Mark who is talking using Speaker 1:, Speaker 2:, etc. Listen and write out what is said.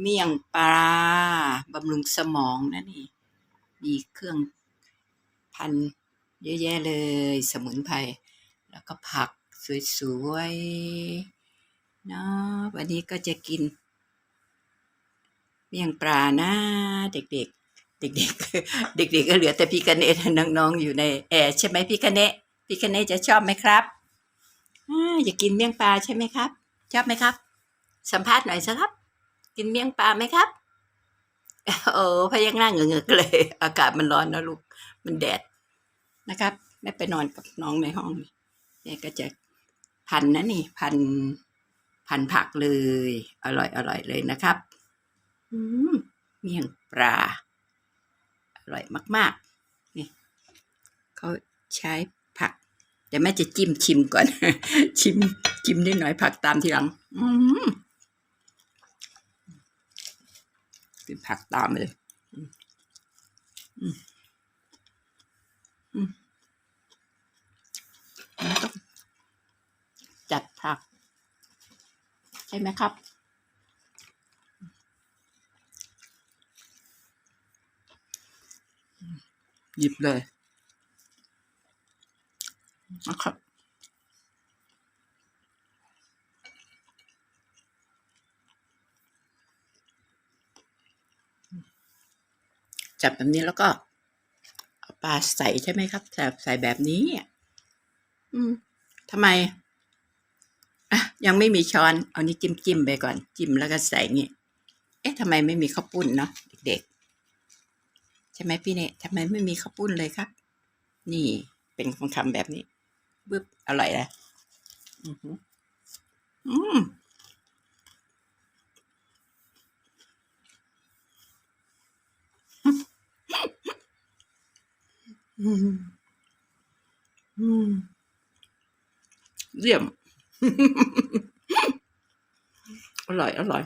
Speaker 1: เมี่ยงปลาบำรุงสมองนะนี่ มีเครื่องพันเยอะแยะเลย สมุนไพรแล้วก็ผักสวยๆเนาะวันนี้ก็จะกิน เมี่ยงปลานะเด็กๆ เด็กๆ เด็ก ๆ ก็เหลือแต่พี่คะเนตน้องๆอยู่ในแอร์ใช่ไหมพี่คะเนตพี่คะเนตจะชอบไหมครับออยากกินเมี่ยงปลาใช่ไหมครับ ชอบไหมครับ สัมภาษณ์หน่อยสิครับ กินเมี่ยงปลาไหมครับโอ้พยักหน้าเงือกเลย อากาศมันร้อนนะลูก มันแดดนะครับไม่ไปนอนกับน้องในห้องนี่เนี่ยก็จะพันนะนี่ พันพันผักเลย อร่อยอร่อยเลยนะครับอมเมี่ยงปลาอร่อยมาก ๆ นี่เขาใช้ผักเดี๋ยวแม่จะจิ้มชิมก่อน ชิมชิมนิดหน่อยผักตามทีหลัง อืม กินผักตามเลยอืมอืมอืมต้องจัดผัก ใช่ไหมครับหยิบเลยนะครับ จับแบบนี้แล้วก็เอาปลาใส่ใช่ไหมครับใส่ใส่แบบนี้ อืมทำไมอะยังไม่มีช้อน เอานี้จิ้มจิ้มไปก่อน จิ้มแล้วก็ใส่งี้เอ๊ะทำไมไม่มีข้าวปุ้นเนาะเด็กๆใช่ไหมพี่เนยทำไมไม่มีข้าวปุ้นเลยครับ นี่เป็นคำคำแบบนี้บึ๊บอร่อยเลยอือหืม เยี่ยม อร่อย อร่อย